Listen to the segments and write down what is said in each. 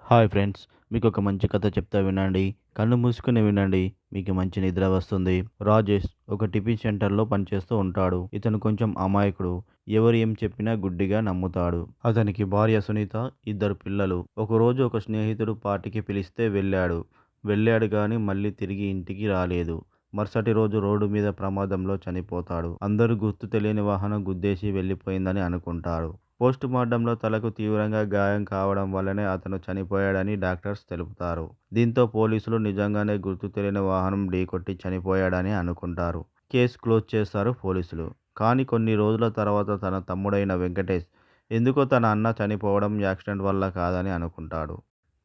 Hi friends మీకు ఒక మంచి కథ చెప్తా వినండి. కళ్ళు మూసుకుని వినండి మీకు మంచి నిద్ర వస్తుంది. రాజేష్ ఒక టిఫిన్ సెంటర్లో పనిచేస్తూ ఉంటాడు. ఇతను కొంచెం అమాయకుడు. ఎవరు ఏం చెప్పినా గుడ్డిగా నమ్ముతాడు. అతనికి భార్య సునీత ఇద్దరు పిల్లలు. ఒకరోజు ఒక స్నేహితుడు పార్టీకి పిలిస్తే వెళ్ళాడు. వెళ్ళాడు కానీ మళ్ళీ తిరిగి ఇంటికి రాలేదు. మరుసటి రోజు రోడ్డు మీద ప్రమాదంలో చనిపోతాడు. అందరూ గుర్తు తెలియని వాహనం గుద్దేసి వెళ్ళిపోయిందని అనుకుంటారు. పోస్ట్ మార్టంలో తలకు తీవ్రంగా గాయం కావడం వల్లనే అతను చనిపోయాడని డాక్టర్స్ తెలుపుతారు. దీంతో పోలీసులు నిజంగానే గుర్తు తెలియని వాహనం ఢీకొట్టి చనిపోయాడని అనుకుంటారు. కేసు క్లోజ్ చేస్తారు పోలీసులు. కానీ కొన్ని రోజుల తర్వాత తన తమ్ముడైన వెంకటేష్ ఎందుకో తన అన్న చనిపోవడం యాక్సిడెంట్ వల్ల కాదని అనుకుంటాడు.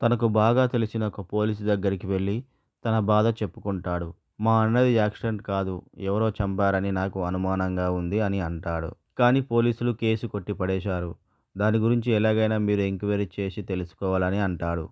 తనకు బాగా తెలిసిన ఒక పోలీసు దగ్గరికి వెళ్ళి తన బాధ చెప్పుకుంటాడు. మా అన్నది యాక్సిడెంట్ కాదు ఎవరో చంపారని నాకు అనుమానంగా ఉంది అని అంటాడు. కానీ పోలీసులు కేసు కొట్టిపడేశారు దాని గురించి ఎలాగైనా మీరు ఎంక్వైరీ చేసి తెలుసుకోవాలని అంటాడు.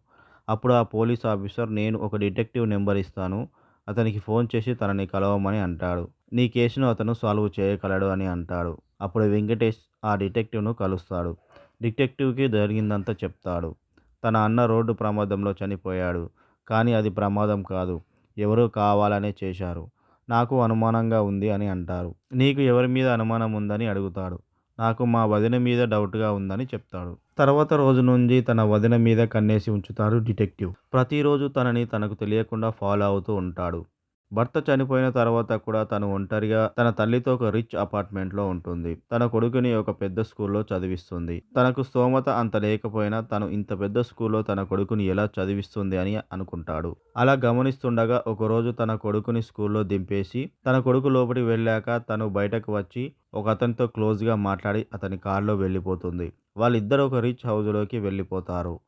అప్పుడు ఆ పోలీస్ ఆఫీసర్ నేను ఒక డిటెక్టివ్ నెంబర్ ఇస్తాను. అతనికి ఫోన్ చేసి తనని కలవమని అంటాడు. నీ కేసును అతను సాల్వ్ చేయగలడు అని అంటాడు. అప్పుడు వెంకటేష్ ఆ డిటెక్టివ్ను కలుస్తాడు. డిటెక్టివ్కి జరిగిందంతా చెప్తాడు. తన అన్న రోడ్డు ప్రమాదంలో చనిపోయాడు. కానీ అది ప్రమాదం కాదు. ఎవరో కావాలనే చేశారు. నాకు అనుమానంగా ఉంది అని అంటారు. నీకు ఎవరి మీద అనుమానం ఉందని అడుగుతాడు. నాకు మా వదిన మీద డౌట్గా ఉందని చెప్తాడు. తర్వాత రోజు నుంచి తన వదిన మీద కన్నేసి ఉంచుతాడు డిటెక్టివ్. ప్రతిరోజు తనని తనకు తెలియకుండా ఫాలో అవుతూ ఉంటాడు. భర్త చనిపోయిన తర్వాత కూడా తను ఒంటరిగా తన తల్లితో ఒక రిచ్ అపార్ట్మెంట్లో ఉంటుంది. తన కొడుకుని ఒక పెద్ద స్కూల్లో చదివిస్తుంది. తనకు స్తోమత అంత లేకపోయినా తను ఇంత పెద్ద స్కూల్లో తన కొడుకుని ఎలా చదివిస్తుంది అని అనుకుంటాడు. అలా గమనిస్తుండగా ఒకరోజు తన కొడుకుని స్కూల్లో దింపేసి తన కొడుకు లోపలికి వెళ్ళాక తను బయటకు వచ్చి ఒక అతనితో క్లోజ్గా మాట్లాడి అతని కారులో వెళ్ళిపోతుంది. వాళ్ళిద్దరు ఒక రిచ్ హౌస్లోకి వెళ్ళిపోతారు.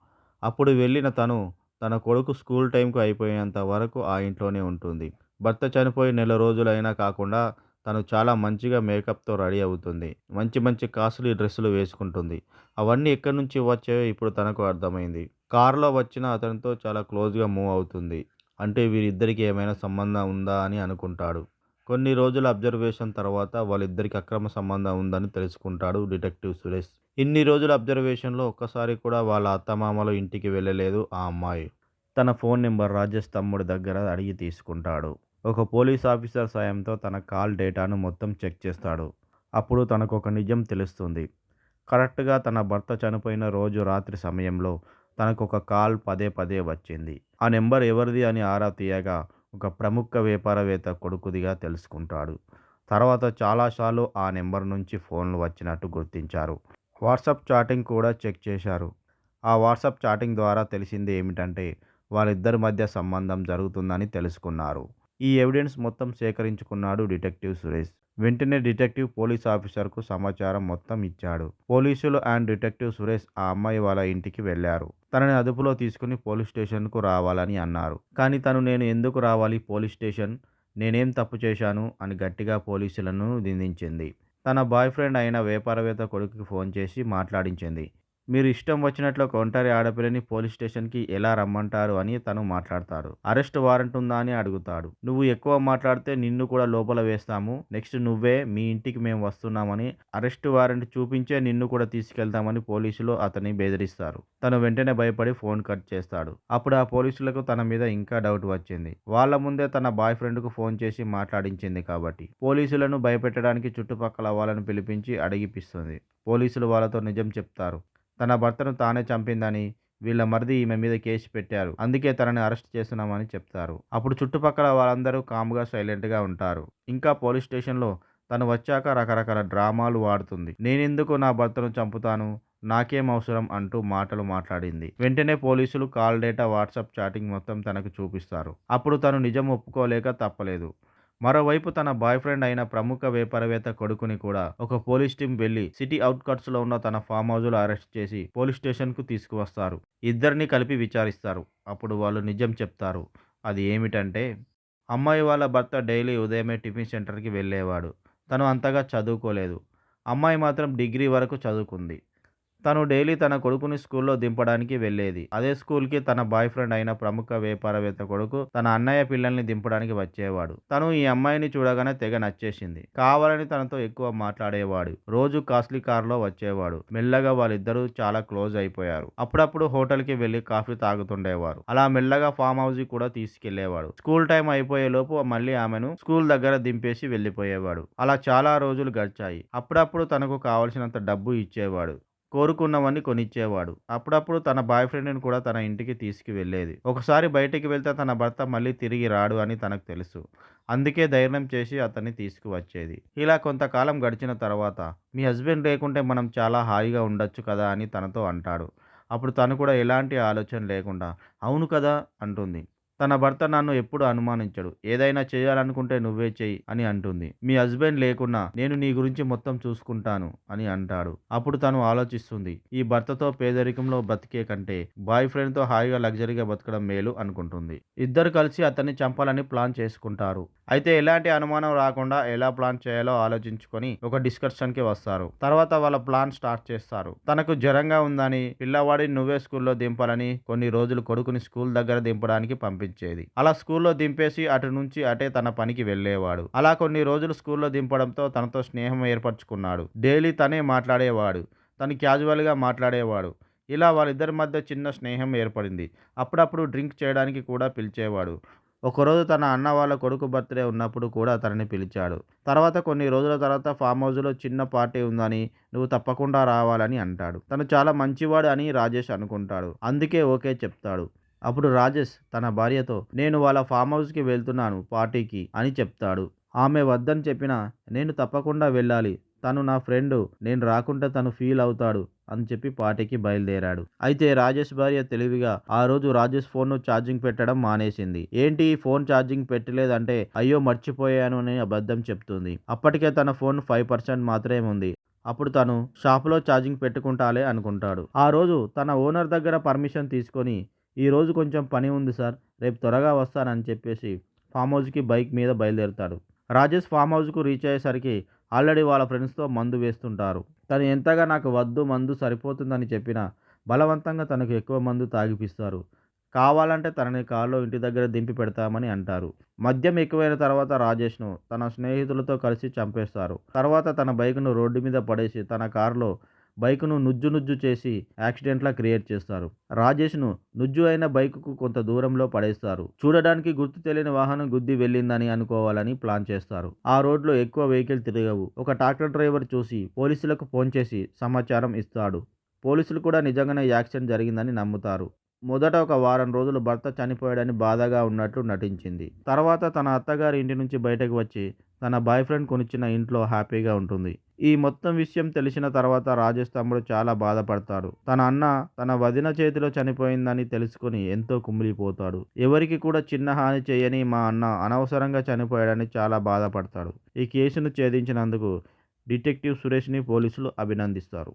అప్పుడు వెళ్ళిన తను తన కొడుకు స్కూల్ టైంకు అయిపోయేంత వరకు ఆ ఇంట్లోనే ఉంటుంది. భర్త చనిపోయి నెల రోజులైనా కాకుండా తను చాలా మంచిగా మేకప్తో రెడీ అవుతుంది. మంచి మంచి కాస్ట్లీ డ్రెస్సులు వేసుకుంటుంది. అవన్నీ ఎక్కడి నుంచి వచ్చాయో ఇప్పుడు తనకు అర్థమైంది. కారులో వచ్చిన అతనితో చాలా క్లోజ్గా మూవ్ అవుతుంది. అంటే వీరిద్దరికి ఏమైనా సంబంధం ఉందా అని అనుకుంటాడు. కొన్ని రోజుల అబ్జర్వేషన్ తర్వాత వాళ్ళిద్దరికి అక్రమ సంబంధం ఉందని తెలుసుకుంటాడు డిటెక్టివ్ సురేష్. ఇన్ని రోజుల అబ్జర్వేషన్లో ఒక్కసారి కూడా వాళ్ళ అత్తమామలు ఇంటికి వెళ్ళలేదు ఆ అమ్మాయి. తన ఫోన్ నెంబర్ రాజేష్ తమ్ముడి దగ్గర అడిగి తీసుకుంటాడు. ఒక పోలీస్ ఆఫీసర్ సాయంతో తన కాల్ డేటాను మొత్తం చెక్ చేస్తాడు. అప్పుడు తనకు ఒక నిజం తెలుస్తుంది. కరెక్ట్గా తన భర్త చనిపోయిన రోజు రాత్రి సమయంలో తనకు ఒక కాల్ పదే పదే వచ్చింది. ఆ నెంబర్ ఎవరిది అని ఆరా తీయగా ఒక ప్రముఖ వ్యాపారవేత్త కొడుకుదిగా తెలుసుకుంటాడు. తర్వాత చాలాసార్లు ఆ నెంబర్ నుంచి ఫోన్లు వచ్చినట్టు గుర్తించారు. వాట్సాప్ చాటింగ్ కూడా చెక్ చేశారు. ఆ వాట్సాప్ చాటింగ్ ద్వారా తెలిసింది ఏమిటంటే వాళ్ళిద్దరి మధ్య సంబంధం జరుగుతుందని తెలుసుకున్నారు. ఈ ఎవిడెన్స్ మొత్తం సేకరించుకున్నాడు డిటెక్టివ్ సురేష్. వెంటనే డిటెక్టివ్ పోలీస్ ఆఫీసర్కు సమాచారం మొత్తం ఇచ్చాడు. పోలీసులు అండ్ డిటెక్టివ్ సురేష్ ఆ అమ్మాయి వాళ్ళ ఇంటికి వెళ్ళారు తనని అదుపులో తీసుకుని పోలీస్ స్టేషన్కు రావాలని అన్నారు. కానీ తను నేను ఎందుకు రావాలి పోలీస్ స్టేషన్? నేనేం తప్పు చేశాను? అని గట్టిగా పోలీసులను నిందించింది. తన బాయ్ ఫ్రెండ్ అయిన వ్యాపారవేత్త కొడుకుకి ఫోన్ చేసి మాట్లాడించింది. మీరు ఇష్టం వచ్చినట్లు ఒక ఒంటరి ఆడపిల్లని పోలీస్ స్టేషన్కి ఎలా రమ్మంటారు అని తను మాట్లాడతాడు. అరెస్ట్ వారెంట్ ఉందా అని అడుగుతాడు. నువ్వు ఎక్కువ మాట్లాడితే నిన్ను కూడా లోపల వేస్తాము. నెక్స్ట్ నువ్వే మీ ఇంటికి మేము వస్తున్నామని అరెస్ట్ వారెంట్ చూపించే నిన్ను కూడా తీసుకెళ్తామని పోలీసులు అతన్ని బెదిరిస్తారు. తను వెంటనే భయపడి ఫోన్ కట్ చేస్తాడు. అప్పుడు ఆ పోలీసులకు తన మీద ఇంకా డౌట్ వచ్చింది. వాళ్ళ ముందే తన బాయ్ ఫ్రెండ్కు ఫోన్ చేసి మాట్లాడించింది కాబట్టి. పోలీసులను భయపెట్టడానికి చుట్టుపక్కల వాళ్ళను పిలిపించి అడిగిపిస్తుంది. పోలీసులు వాళ్ళతో నిజం చెప్తారు. తన భర్తను తానే చంపిందని వీళ్ళ మరిది ఈమె మీద కేసు పెట్టారు. అందుకే తనని అరెస్ట్ చేస్తున్నామని చెప్తారు. అప్పుడు చుట్టుపక్కల వాళ్ళందరూ కామ్గా సైలెంట్గా ఉంటారు. ఇంకా పోలీస్ స్టేషన్లో తను వచ్చాక రకరకాల డ్రామాలు వాడుతుంది. నేనెందుకు నా భర్తను చంపుతాను? నాకేం అవసరం? అంటూ మాటలు మాట్లాడింది. వెంటనే పోలీసులు కాల్ డేటా వాట్సాప్ చాటింగ్ మొత్తం తనకు చూపిస్తారు. అప్పుడు తను నిజం ఒప్పుకోలేక తప్పలేదు. మరోవైపు తన బాయ్ ఫ్రెండ్ అయిన ప్రముఖ వ్యాపారవేత్త కొడుకుని కూడా ఒక పోలీస్ టీం వెళ్ళి సిటీ అవుట్కట్స్లో ఉన్న తన ఫామ్ హౌస్లో అరెస్ట్ చేసి పోలీస్ స్టేషన్కు తీసుకువస్తారు. ఇద్దరిని కలిపి విచారిస్తారు. అప్పుడు వాళ్ళు నిజం చెప్తారు. అది ఏమిటంటే అమ్మాయి వాళ్ళ భర్త డైలీ ఉదయమే టిఫిన్ సెంటర్కి వెళ్ళేవాడు. తను అంతగా చదువుకోలేదు. అమ్మాయి మాత్రం డిగ్రీ వరకు చదువుకుంది. తను డైలీ తన కొడుకుని స్కూల్లో దింపడానికి వెళ్ళేది. అదే స్కూల్కి తన బాయ్ ఫ్రెండ్ అయిన ప్రముఖ వ్యాపారవేత్త కొడుకు తన అన్నయ్య పిల్లల్ని దింపడానికి వచ్చేవాడు. తను ఈ అమ్మాయిని చూడగానే తెగ నచ్చేసింది. కావాలని తనతో ఎక్కువ మాట్లాడేవాడు. రోజు కాస్ట్లీ కార్లో వచ్చేవాడు. మెల్లగా వాళ్ళిద్దరూ చాలా క్లోజ్ అయిపోయారు. అప్పుడప్పుడు హోటల్కి వెళ్ళి కాఫీ తాగుతుండేవారు. అలా మెల్లగా ఫామ్ హౌస్ కూడా తీసుకెళ్ళేవాడు స్కూల్ టైం అయిపోయే లోపు మళ్ళీ ఆమెను స్కూల్ దగ్గర దింపేసి వెళ్ళిపోయేవాడు అలా చాలా రోజులు గడిచాయి. అప్పుడప్పుడు తనకు కావలసినంత డబ్బు ఇచ్చేవాడు. కోరుకున్నవన్నీ కొనిచ్చేవాడు. అప్పుడప్పుడు తన బాయ్ ఫ్రెండ్ని కూడా తన ఇంటికి తీసుకువెళ్ళేది. ఒకసారి బయటికి వెళ్తే తన భర్త మళ్ళీ తిరిగి రాడు అని తనకు తెలుసు. అందుకే ధైర్యం చేసి అతన్ని తీసుకువచ్చేది. ఇలా కొంతకాలం గడిచిన తర్వాత మీ హస్బెండ్ లేకుంటే మనం చాలా హాయిగా ఉండొచ్చు కదా అని తనతో అంటాడు. అప్పుడు తను కూడా ఎలాంటి ఆలోచన లేకుండా అవును కదా అంటుంది. తన భర్త నన్ను ఎప్పుడు అనుమానించడు. ఏదైనా చేయాలనుకుంటే నువ్వే చెయ్యి అని అంటుంది. మీ హస్బెండ్ లేకున్నా నేను నీ గురించి మొత్తం చూసుకుంటాను అని అంటాడు. అప్పుడు తను ఆలోచిస్తుంది. ఈ భర్తతో పేదరికంలో బతికే కంటే బాయ్ ఫ్రెండ్తో హాయిగా లగ్జరీగా బతకడం మేలు అనుకుంటుంది. ఇద్దరు కలిసి అతన్ని చంపాలని ప్లాన్ చేసుకుంటారు. అయితే ఎలాంటి అనుమానం రాకుండా ఎలా ప్లాన్ చేయాలో ఆలోచించుకొని ఒక డిస్కషన్కి వస్తారు. తర్వాత వాళ్ళ ప్లాన్ స్టార్ట్ చేస్తారు. తనకు జ్వరంగా ఉందని పిల్లవాడిని నువ్వే స్కూల్లో దింపాలని కొన్ని రోజులు కొడుకుని స్కూల్ దగ్గర దింపడానికి పంపించేది అలా స్కూల్లో దింపేసి అటు నుంచి అటే తన పనికి వెళ్ళేవాడు. అలా కొన్ని రోజులు స్కూల్లో దింపడంతో తనతో స్నేహం ఏర్పరచుకున్నాడు. డైలీ తనే మాట్లాడేవాడు. తను క్యాజువల్గా మాట్లాడేవాడు. ఇలా వాళ్ళిద్దరి మధ్య చిన్న స్నేహం ఏర్పడింది. అప్పుడప్పుడు డ్రింక్ చేయడానికి కూడా పిలిచేవాడు. ఒకరోజు తన అన్న వాళ్ళ కొడుకు బర్త్డే ఉన్నప్పుడు కూడా తనని పిలిచాడు. తర్వాత కొన్ని రోజుల తర్వాత ఫామ్ హౌస్లో చిన్న పార్టీ ఉందని నువ్వు తప్పకుండా రావాలని అంటాడు. తను చాలా మంచివాడు అని రాజేష్ అనుకుంటాడు. అందుకే ఓకే చెప్తాడు. అప్పుడు రాజేష్ తన భార్యతో నేను వాళ్ళ ఫామ్ హౌస్కి వెళ్తున్నాను పార్టీకి అని చెప్తాడు. ఆమె వద్దని చెప్పినా నేను తప్పకుండా వెళ్ళాలి. తను నా ఫ్రెండ్. నేను రాకుంటే తను ఫీల్ అవుతాడు అని చెప్పి పార్టీకి బయలుదేరాడు. అయితే రాజేష్ భార్య తెలివిగా ఆ రోజు రాజేష్ ఫోన్ను ఛార్జింగ్ పెట్టడం మానేసింది. ఏంటి ఈ ఫోన్ ఛార్జింగ్ పెట్టలేదంటే అయ్యో మర్చిపోయాను అని అబద్ధం చెప్తుంది. అప్పటికే తన ఫోన్ ఫైవ్ పర్సెంట్ మాత్రమే ఉంది. అప్పుడు తను షాపులో ఛార్జింగ్ పెట్టుకుంటాలే అనుకుంటాడు. ఆ రోజు తన ఓనర్ దగ్గర పర్మిషన్ తీసుకొని ఈ రోజు కొంచెం పని ఉంది సార్ రేపు త్వరగా వస్తానని చెప్పేసి ఫామ్ హౌస్కి బైక్ మీద బయలుదేరుతాడు. రాజేష్ ఫామ్ హౌస్కు రీచ్ అయ్యేసరికి ఆల్రెడీ వాళ్ళ ఫ్రెండ్స్తో మందు వేస్తుంటారు. తను ఎంతగా నాకు వద్దు మందు సరిపోతుందని చెప్పినా బలవంతంగా తనకు ఎక్కువ మందు తాగిపిస్తారు. కావాలంటే తనని కారులో ఇంటి దగ్గర దింపి పెడతామని అంటారు. మద్యం ఎక్కువైన తర్వాత రాజేష్ను తన స్నేహితులతో కలిసి చంపేస్తారు. తర్వాత తన బైక్ను రోడ్డు మీద పడేసి తన కారులో బైక్ను నుజ్జు నుజ్జు చేసి యాక్సిడెంట్లా క్రియేట్ చేస్తారు. రాజేష్ను నుజ్జు అయిన బైకుకు కొంత దూరంలో పడేస్తారు. చూడడానికి గుర్తు తెలియని వాహనం గుద్ది వెళ్ళిందని అనుకోవాలని ప్లాన్ చేస్తారు. ఆ రోడ్లో ఎక్కువ వెహికల్ తిరగవు. ఒక ట్రాక్టర్ డ్రైవర్ చూసి పోలీసులకు ఫోన్ చేసి సమాచారం ఇస్తాడు. పోలీసులు కూడా నిజంగానే యాక్సిడెంట్ జరిగిందని నమ్ముతారు. మొదట ఒక వారం రోజులు భర్త చనిపోయాడని బాధగా ఉన్నట్లు నటించింది. తర్వాత తన అత్తగారి ఇంటి నుంచి బయటకు వచ్చి తన బాయ్ ఫ్రెండ్ కొనిచ్చిన ఇంట్లో హ్యాపీగా ఉంటుంది. ఈ మొత్తం విషయం తెలిసిన తర్వాత రాజేష్ తమ్ముడు చాలా బాధపడతాడు. తన అన్న తన వదిన చేతిలో చనిపోయిందని తెలుసుకుని ఎంతో కుమిలిపోతాడు. ఎవరికి కూడా చిన్న హాని చేయని మా అన్న అనవసరంగా చనిపోయాడని చాలా బాధపడతాడు. ఈ కేసును ఛేదించినందుకు డిటెక్టివ్ సురేష్ని పోలీసులు అభినందిస్తారు.